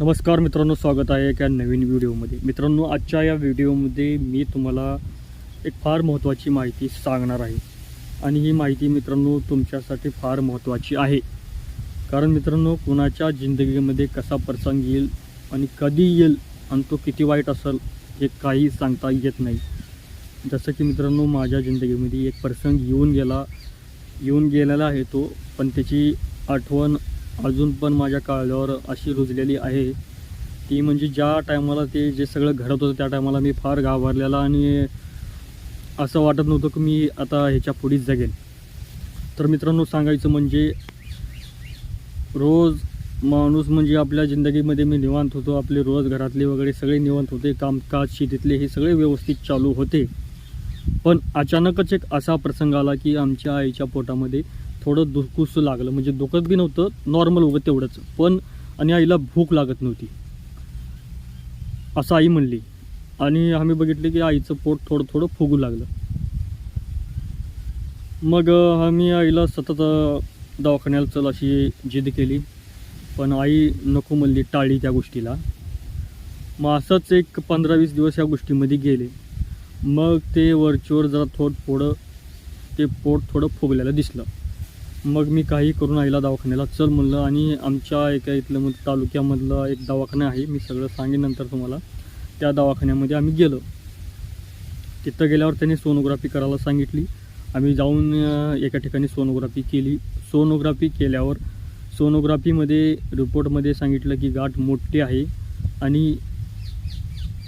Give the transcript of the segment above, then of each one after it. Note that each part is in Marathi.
नमस्कार मित्रांनो स्वागत आहे एका नवीन व्हिडिओमध्ये. मित्रांनो आजच्या या व्हिडिओमध्ये मी तुम्हाला एक फार महत्त्वाची माहिती सांगणार आहे. आणि ही माहिती मित्रांनो तुमच्यासाठी फार महत्त्वाची आहे. कारण मित्रांनो कुणाच्या जिंदगीमध्ये कसा प्रसंग येईल आणि कधी येईल आणि तो किती वाईट असेल हे काही सांगता येत नाही. जसं की मित्रांनो माझ्या जिंदगीमध्ये एक प्रसंग येऊन गेला येऊन गेलेला आहे तो पण त्याची आठवण अजून पण माझ्या काळजावर अशी रुजलेली आहे. ती म्हणजे ज्या टायमाला ते जे सगळं घडत होतं त्या टायमाला मी फार घाबरलेला आणि असं वाटत नव्हतं की मी आता ह्याच्या पुढेच जगेल तर मित्रांनो सांगायचं म्हणजे रोज माणूस म्हणजे आपल्या जिंदगीमध्ये मी निवांत होतो. आपले रोज घरातले वगैरे सगळे निवांत होते. कामकाज शेतीतले हे सगळे व्यवस्थित चालू होते. पण अचानकच एक असा प्रसंग आला की आमच्या आईच्या पोटामध्ये थोडं दुखूसं लागलं. म्हणजे दुखत बी नव्हतं नॉर्मल उगत तेवढंच. पण आणि आईला भूक लागत नव्हती. असं आई म्हणली. आणि आम्ही बघितले की आईचं पोट थोडं थोडं फुगू लागलं. मग आम्ही आईला सतत दवाखान्याला चल अशी जिद केली. पण आई नको म्हणली टाळली त्या गोष्टीला. मग असंच एक पंधरा वीस दिवस या गोष्टीमध्ये गेले. मग ते वरचीवर जरा थोडं थोडं ते पोट थोडं फुगलेलं दिसलं. मग मी काही करून आईला दवाखान्याला चल म्हणलं आणि आमच्या एका इथलं म्हणजे तालुक्यामधलं एक दवाखाना आहे मी सगळं सांगेन नंतर तुम्हाला. त्या दवाखान्यामध्ये आम्ही गेलो. तिथं गेल्यावर त्यांनी सोनोग्राफी करायला सांगितली. आम्ही जाऊन एका ठिकाणी सोनोग्राफी केली. सोनोग्राफी केल्यावर सोनोग्राफीमध्ये रिपोर्टमध्ये सांगितलं की गाठ मोठी आहे आणि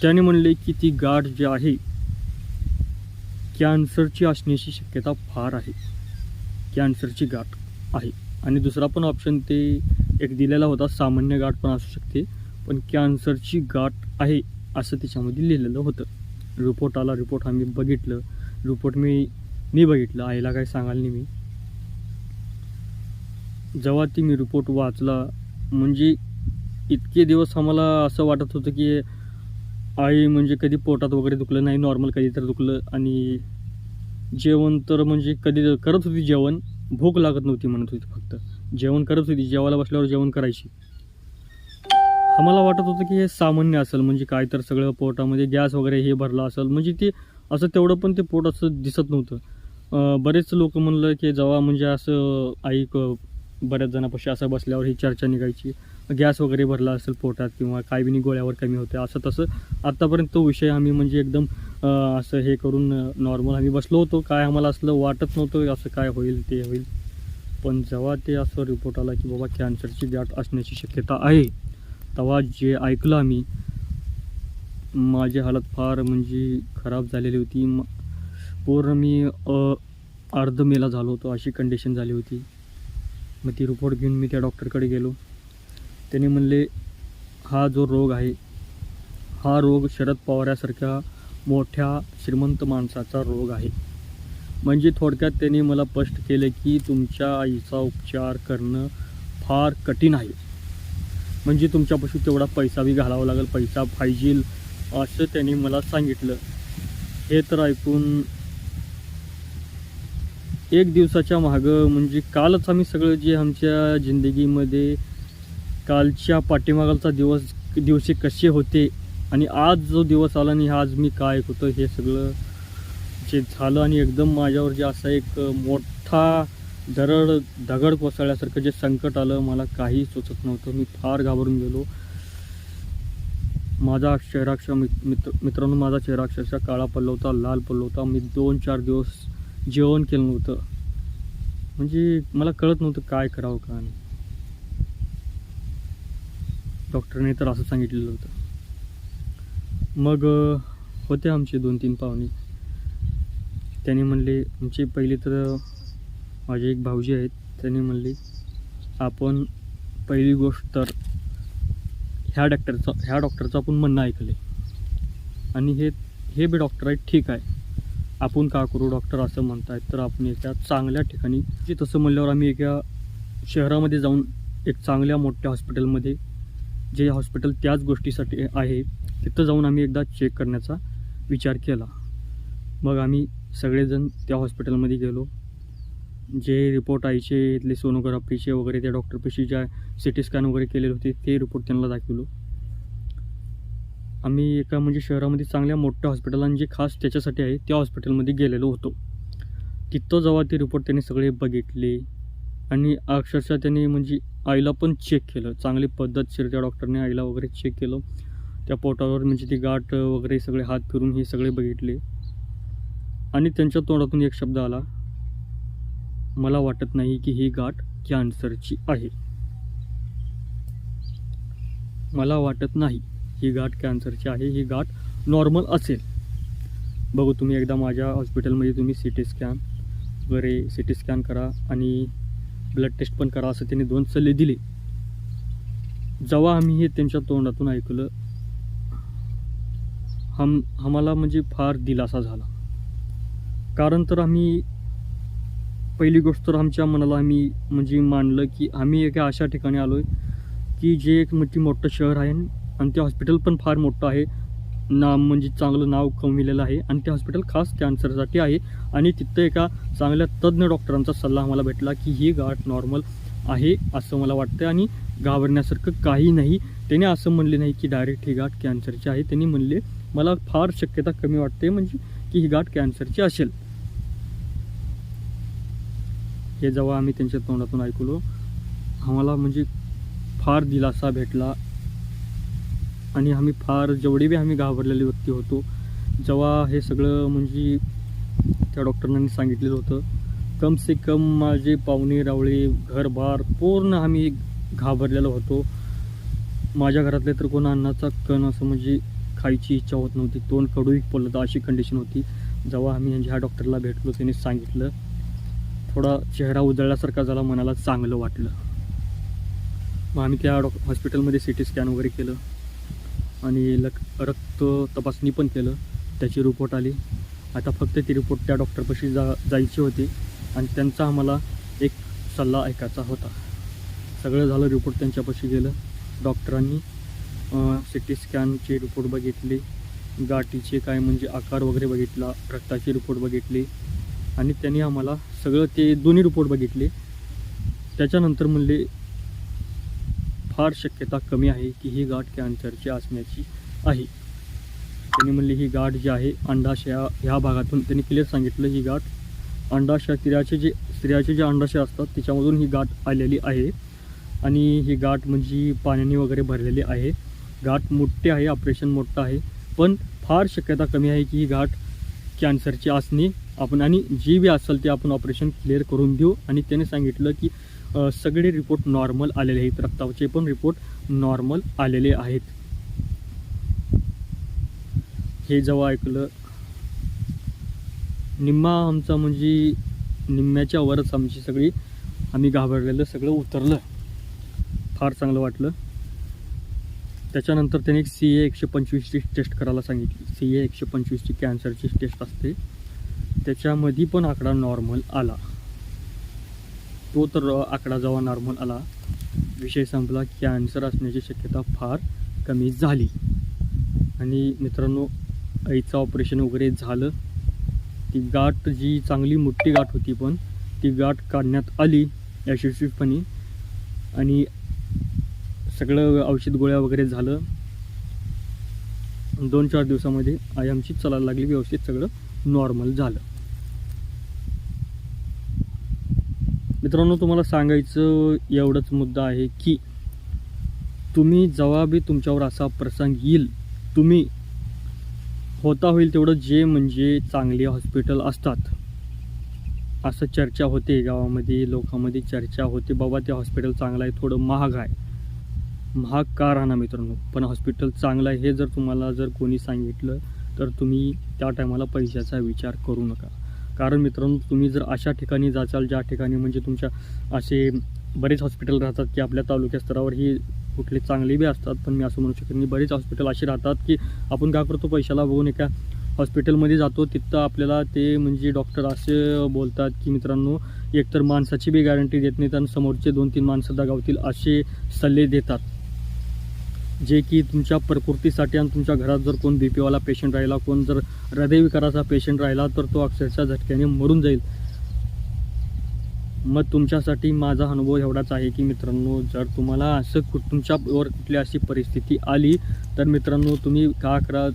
त्याने म्हणले की ती गाठ जी आहे कॅन्सरची असण्याची शक्यता फार आहे. कॅन्सरची गाठ आहे. आणि दुसरा पण ऑप्शन ते एक दिलेला होता सामान्य गाठ पण असू शकते पण कॅन्सरची गाठ आहे असं त्याच्यामध्ये लिहिलेलं होतं. रिपोर्ट आला रिपोर्ट आम्ही बघितलं. रिपोर्ट मी मी बघितलं. आईला काही सांगाल नाही मी. जेव्हा ती मी रिपोर्ट वाचला म्हणजे इतके दिवस आम्हाला असं वाटत होतं की आई म्हणजे कधी पोटात वगैरे दुखलं नाही नॉर्मल कधी तर दुखलं आणि जेवण तर म्हणजे कधी करत होती जेवण भूक लागत नव्हती म्हणत होती फक्त. जेवण करत होती जेवायला बसल्यावर जेवण करायची. आम्हाला वाटत होतं की हे सामान्य असेल म्हणजे काय तर सगळं पोटामध्ये गॅस वगैरे हे भरलं असेल म्हणजे ते असं तेवढं पण ते पोट असं दिसत नव्हतं. बरेच लोक म्हणलं की जेव्हा म्हणजे असं आई क- बऱ्याच जणापाशी असं बसल्यावर ही चर्चा निघायची. गॅस वगैरे भरला असेल पोटात किंवा काय बी गोळ्यावर कमी होते असं तसं. आत्तापर्यंत तो विषय आम्ही म्हणजे एकदम असं हे करून नॉर्मल आम्ही बसलो होतो. काय आम्हाला असलं वाटत नव्हतं असं काय होईल ते होईल. पण जेव्हा ते असं रिपोर्ट आला की बाबा कॅन्सरची गाठ असण्याची शक्यता आहे तेव्हा जे ऐकलं आम्ही माझी हालत फार म्हणजे खराब झालेली होती. म- पूर्ण मी अर्ध मेला झालो होतो अशी कंडिशन झाली होती. मग ती रिपोर्ट घेऊन मी त्या डॉक्टरकडे गेलो. त्याने म्हणले हा जो रोग आहे हा रोग शरद पवारासारख्या मोठ्या श्रीमंत माणसाचा रोग आहे. म्हणजे थोडक्यात त्याने मला स्पष्ट केले की तुमच्या आईचा उपचार करणं फार कठीण आहे. म्हणजे तुमच्यापाशी तेवढा पैसा बी घालावा लागेल पैसा पाहिजेल असं त्यांनी मला सांगितलं. हे तर ऐकून एक दिवसाच्या मागं म्हणजे कालच आम्ही सगळं जे आमच्या जिंदगीमध्ये कालच्या पाठीमागालचा दिवस दिवशी कसे होते आणि आज जो दिवस आला आणि आज मी काय होतं हे सगळं जे झालं आणि एकदम माझ्यावर जे असा एक मोठा दरड दगड कोसळल्यासारखं जे संकट आलं मला काही सुचत नव्हतं. मी फार घाबरून गेलो. माझा चेहराक्ष मित्र मित्रांनो माझा चेहरा अक्षरशः काळा पडला होता लाल पडला होता. मी दोन चार दिवस जेवण केलं नव्हतं. म्हणजे मला कळत नव्हतं काय करावं का नाही. डॉक्टरने तर असं सांगितलेलं होतं. मग होते आमचे दोन तीन पाहुणे. त्याने म्हणले आमची पहिले तर माझे एक भाऊजी आहेत. त्याने म्हणले आपण पहिली गोष्ट तर ह्या डॉक्टरचं ह्या डॉक्टरचं आपण म्हणणं ऐकले आणि हे हे बी डॉक्टर आहेत ठीक आहे. आपण का करू डॉक्टर असं म्हणतायत? तर आपण एका चांगल्या ठिकाणी जे तसं म्हणल्यावर आम्ही एका शहरामध्ये जाऊन एक चांगल्या मोठ्या हॉस्पिटलमध्ये जे हॉस्पिटल त्याच गोष्टीसाठी आहे तिथं जाऊन आम्ही एकदा चेक करण्याचा विचार केला. मग आम्ही सगळेजण त्या हॉस्पिटलमध्ये गेलो. जे रिपोर्ट आईचे इथले सोनोग्राफीचे वगैरे त्या डॉक्टरपाशी ज्या सी टी स्कॅन वगैरे केलेले होते ते रिपोर्ट त्यांना दाखवलो. आम्ही एका म्हणजे शहरामध्ये चांगल्या मोठ्या हॉस्पिटल आणि जे खास त्याच्यासाठी आहे त्या हॉस्पिटलमध्ये गेलेलो होतो. तिथं जेव्हा ते रिपोर्ट त्यांनी सगळे बघितले आणि अक्षरशः त्यांनी म्हणजे आईला पण चेक केलं. चांगली पद्धतशीर त्या डॉक्टरने आईला वगैरे चेक केलं. त्या पोटावर म्हणजे ती गाठ वगैरे सगळे हात फिरून हे सगळे बघितले. आणि त्यांच्या तोंडातून एक शब्द आला. मला वाटत नाही की ही गाठ कॅन्सरची आहे. मला वाटत नाही ही गाठ कॅन्सरची आहे. ही गाठ नॉर्मल असेल. बघू तुम्ही एकदा माझ्या हॉस्पिटलमध्ये तुम्ही सी टी स्कॅन वगैरे सी टी स्कॅन करा आणि ब्लड टेस्ट पण करा असं त्यांनी दोन सल्ले दिले. जेव्हा आम्ही हे त्यांच्या तोंडातून ऐकलं हम आम्हाला म्हणजे फार दिलासा झाला. कारण तर आम्ही पहिली गोष्ट तर आमच्या मनाला आम्ही म्हणजे मानलं की आम्ही एका अशा ठिकाणी आलो आहे की जे एक मोठी मोठं शहर आहे आणि ते हॉस्पिटल पण फार मोठं आहे. नाम म्हणजे चांगलं नाव कमविलेलं आहे. आणि ते हॉस्पिटल खास कॅन्सरसाठी आहे. आणि तिथं एका चांगल्या तज्ज्ञ डॉक्टरांचा सल्ला आम्हाला भेटला की ही गाठ नॉर्मल आहे असं मला वाटतं आणि घाबरण्यासारखं काही नाही. त्याने असं म्हणले नाही की डायरेक्ट ही गाठ कॅन्सरची आहे. त्यांनी म्हणले मला फार शक्यता कमी वाटते म्हणजे की ही गाठ कॅन्सरची असेल. हे जेव्हा आम्ही त्यांच्या तोंडातून ऐकलो आम्हाला म्हणजे फार दिलासा भेटला. आणि आम्ही फार जेवढे बी आम्ही घाबरलेले व्यक्ती होतो जेव्हा हे सगळं म्हणजे त्या डॉक्टरांनी सांगितलेलं होतं कम से कम माझे पाहुणे रावळे घरबार पूर्ण आम्ही घाबरलेलो होतो. माझ्या घरातले तर कोण अन्नाचा कण असं म्हणजे खायची इच्छा होत नव्हती तोंड कडूही पडलं तर अशी कंडिशन होती. जेव्हा आम्ही म्हणजे ह्या डॉक्टरला भेटलो त्याने सांगितलं थोडा चेहरा उजळल्यासारखा झाला मनाला चांगलं वाटलं. मग आम्ही त्या डॉ हॉस्पिटलमध्ये सी टी स्कॅन वगैरे केलं. आणि लक रक्त तपासणी पण केलं. त्याची रिपोर्ट आली. आता फक्त ती रिपोर्ट त्या डॉक्टरपाशी जा जायची होती. आणि त्यांचा आम्हाला एक सल्ला ऐकायचा होता. सगळं झालं रिपोर्ट त्यांच्यापाशी गेलं. डॉक्टरांनी सी टी स्कॅनची रिपोर्ट बघितली. गाठीचे काय म्हणजे आकार वगैरे बघितला. रक्ताची रिपोर्ट बघितली. आणि त्यांनी आम्हाला सगळं ते दोन्ही रिपोर्ट बघितले. त्याच्यानंतर म्हणले फार शक्यता कमी आहे की ही गाठ कॅन्सरची असण्याची आहे. त्यांनी म्हणले ही गाठ जी आहे अंडाशया ह्या भागातून त्यांनी क्लिअर सांगितलं ही गाठ अंडाशय स्त्रियाचे जे स्त्रियाचे जे अंडाशय असतात त्याच्यामधून ही गाठ आलेली आहे आणि ही गाठ म्हणजे पाण्याने वगैरे भरलेली आहे. गाठ मोठी आहे ऑपरेशन मोठं आहे पण फार शक्यता कमी आहे की ही गाठ कॅन्सरची असणे आपण आणि जी बी असेल ते आपण ऑपरेशन क्लिअर करून देऊ. आणि त्याने सांगितलं की सगळे रिपोर्ट नॉर्मल आलेले आहेत. रक्ताचे पण रिपोर्ट नॉर्मल आलेले आहेत. हे जेव्हा ऐकलं निम्मा आमचा म्हणजे निम्म्याच्या वरच आमची सगळी आम्ही घाबरलेलं सगळं उतरलं. फार चांगलं वाटलं. त्याच्यानंतर त्याने एक सी ए एकशे पंचवीसची टेस्ट करायला सांगितली. सी ए एकशे पंचवीसची कॅन्सरची टेस्ट असते. त्याच्यामध्ये पण आकडा नॉर्मल आला. तो तर आकडा जेव्हा नॉर्मल आला. विषय संपला कॅन्सर असण्याची शक्यता फार कमी झाली. आणि मित्रांनो आईचं ऑपरेशन वगैरे झालं. ती गाठ जी चांगली मोठी गाठ होती पण ती गाठ काढण्यात आली यशस्वीपणे. आणि सगळं औषध गोळ्या वगैरे झालं. दोन चार दिवसामध्ये आई आमची चालायला लागली. व्यवस्थित सगळं नॉर्मल झालं. मित्रांनो तुम्हाला सांगायचं एवढंच मुद्दा आहे की तुम्ही जवाबी तुमच्यावर असा प्रसंग येईल तुम्ही होता होईल तेवढं जे म्हणजे चांगले हॉस्पिटल असतात. असं चर्चा होते गावामध्ये लोकांमध्ये चर्चा होते बाबा ते हॉस्पिटल चांगलं आहे थोडं महाग आहे. महाग का राहणार मित्रांनो? पण हॉस्पिटल चांगलं आहे हे जर तुम्हाला जर कोणी सांगितलं तर तुम्ही त्या टायमाला पैशाचा विचार करू नका. कारण मित्रांनो तुम्ही जर अशा ठिकाणी जाचाल ज्या ठिकाणी म्हणजे तुमच्या असे बरेच हॉस्पिटल राहतात की आपल्या तालुक्या स्तरावर ही कुठले चांगले बी असतात पण मी असं म्हणू शकत नाही. बरेच हॉस्पिटल असे राहतात की आपण काय करतो पैशाला बघून एका हॉस्पिटलमध्ये जातो तिथं आपल्याला ते म्हणजे डॉक्टर असे बोलतात की मित्रांनो एकतर माणसाची बी गॅरंटी देत नाहीत आणि समोरचे दोन तीन माणसं दगावतील असे सल्ले देतात. जे की तुमच्या प्रकृतीसाठी आणि तुमच्या घरात जर कोण बी पीवाला पेशंट राहिला कोण जर हृदयविकाराचा पेशंट राहिला तर तो अक्षरशः झटक्याने मरून जाईल. मग तुमच्यासाठी माझा अनुभव एवढाच आहे की मित्रांनो जर तुम्हाला असं कुठ तुमच्यावर कुठली अशी परिस्थिती आली तर मित्रांनो तुम्ही का करा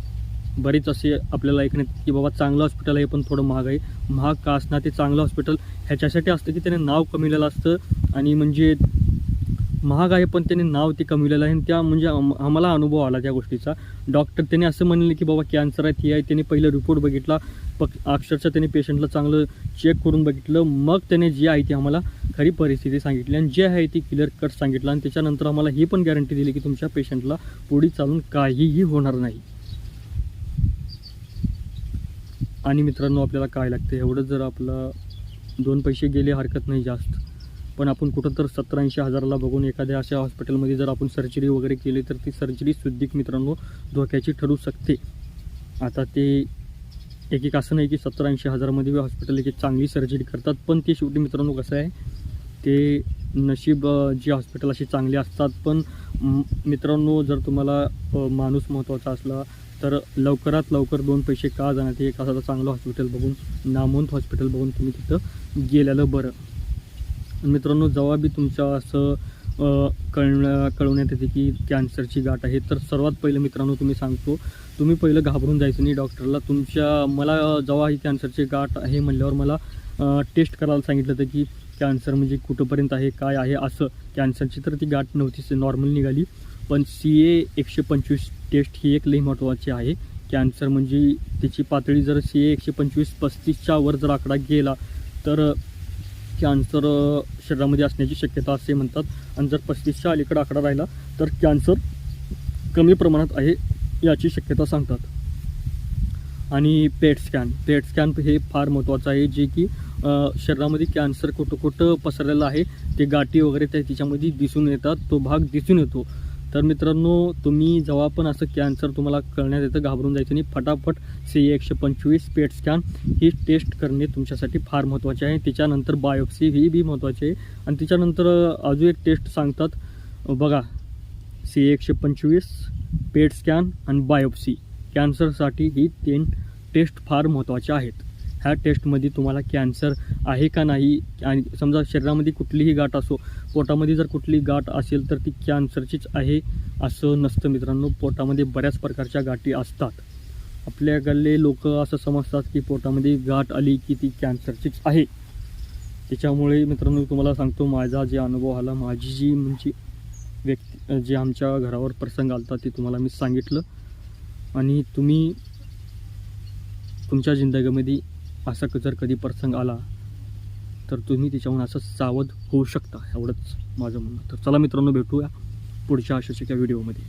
बरेच असे आपल्याला ऐकण्यात की बाबा चांगलं हॉस्पिटल आहे पण थोडं महाग आहे. महाग का असणार ते चांगलं हॉस्पिटल ह्याच्यासाठी असतं की त्याने नाव कमिलेलं असतं आणि म्हणजे महाग आहे पण त्याने नाव ते कमविलेलं आहे. आणि त्या म्हणजे आम्हाला अनुभव आला त्या गोष्टीचा. डॉक्टर त्याने असं म्हणले की बाबा कॅन्सर आहे ती आहे. त्याने पहिलं रिपोर्ट बघितला. पक अक्षरशः त्याने पेशंटला चांगलं चेक करून बघितलं. मग त्याने जी आहे ती आम्हाला खरी परिस्थिती सांगितली. आणि जे आहे ती क्लिअर कट सांगितलं. आणि त्याच्यानंतर आम्हाला ही पण गॅरंटी दिली की तुमच्या पेशंटला पुढे चालून काहीही होणार नाही. आणि मित्रांनो आपल्याला काय लागतं? एवढं जर आपलं दोन पैसे गेले हरकत नाही जास्त. पण आपण कुठं तर सत्तर ऐंशी हजाराला बघून एखाद्या अशा हॉस्पिटलमध्ये जर आपण सर्जरी वगैरे केली तर ती सर्जरी सुद्धिक मित्रांनो धोक्याची ठरू शकते. आता ते एक एक असं नाही की सत्तर ऐंशी हजारामध्ये हॉस्पिटल एक चांगली सर्जरी करतात पण ते शेवटी मित्रांनो कसं आहे ते नशीब जी हॉस्पिटल अशी चांगली असतात पण मित्रांनो जर तुम्हाला माणूस महत्त्वाचा असला तर लवकरात लवकर दोन पैसे का जाण्यात एक असं चांगलं हॉस्पिटल बघून नामवंत हॉस्पिटल बघून तुम्ही तिथं गेलेलं बरं. मित्रांनो जेव्हा बी तुमच्या असं अ, कळण्या कळवण्यात येते की कॅन्सरची गाठ आहे तर सर्वात पहिलं मित्रांनो तुम्ही सांगतो तुम्ही पहिलं घाबरून जायचं नाही डॉक्टरला. तुमच्या मला जेव्हा ही कॅन्सरची गाठ आहे म्हणल्यावर मला टेस्ट करायला सांगितलं होतं की कॅन्सर म्हणजे कुठंपर्यंत आहे काय आहे असं. कॅन्सरची तर ती गाठ नव्हतीच नॉर्मल निघाली. पण सी ए एकशे पंचवीस टेस्ट ही एक लई महत्त्वाची आहे. कॅन्सर म्हणजे तिची पातळी जर सी ए एकशे पंचवीस पस्तीसच्या वर जर आकडा गेला तर कॅन्सर शरीरामध्ये असण्याची शक्यता असे म्हणतात. आणि जर पस्तीसच्या अलीकडे आकडा राहिला तर कॅन्सर कमी प्रमाणात आहे याची शक्यता सांगतात. आणि पेट स्कॅन पेट स्कॅन हे फार महत्त्वाचं आहे जे की शरीरामध्ये कॅन्सर कुठं कुठं पसरलेलं आहे ते गाठी वगैरे त्या तिच्यामध्ये दिसून येतात तो भाग दिसून येतो. तर मित्रांनो तुम्ही जेव्हा पण असं कॅन्सर तुम्हाला कळण्यात येतं घाबरून जायचं नाही. फटाफट सी एकशे पंचवीस पेट स्कॅन ही टेस्ट करणे तुमच्यासाठी फार महत्त्वाचे आहे. त्याच्यानंतर बायोप्सी ही बी महत्त्वाची आहे. आणि त्याच्यानंतर अजून एक टेस्ट सांगतात. बघा सी एकशे पंचवीस पेट स्कॅन आणि बायोप्सी कॅन्सरसाठी ही तीन टेस्ट फार महत्त्वाच्या आहेत. ह्या टेस्टमध्ये तुम्हाला कॅन्सर आहे का नाही? आणि समजा शरीरामध्ये कुठलीही गाठ असो पोटामध्ये जर कुठली गाठ असेल तर ती कॅन्सरचीच आहे असं नसतं मित्रांनो. पोटामध्ये बऱ्याच प्रकारच्या गाठी असतात. आपल्याकडले लोक असं समजतात की पोटामध्ये गाठ आली की ती कॅन्सरचीच आहे. त्याच्यामुळे मित्रांनो तुम्हाला सांगतो माझा जे अनुभव आला माझी जी म्हणजे व्यक्ती जे आमच्या घरावर प्रसंग आलता ते तुम्हाला मी सांगितलं. आणि तुम्ही तुमच्या जिंदगीमध्ये असा क- जर कधी प्रसंग आला तर तुम्ही त्याच्याहून असं सावध होऊ शकता एवढंच माझं म्हणणं. तर चला मित्रांनो भेटूया पुढच्या अशाच एका व्हिडिओमध्ये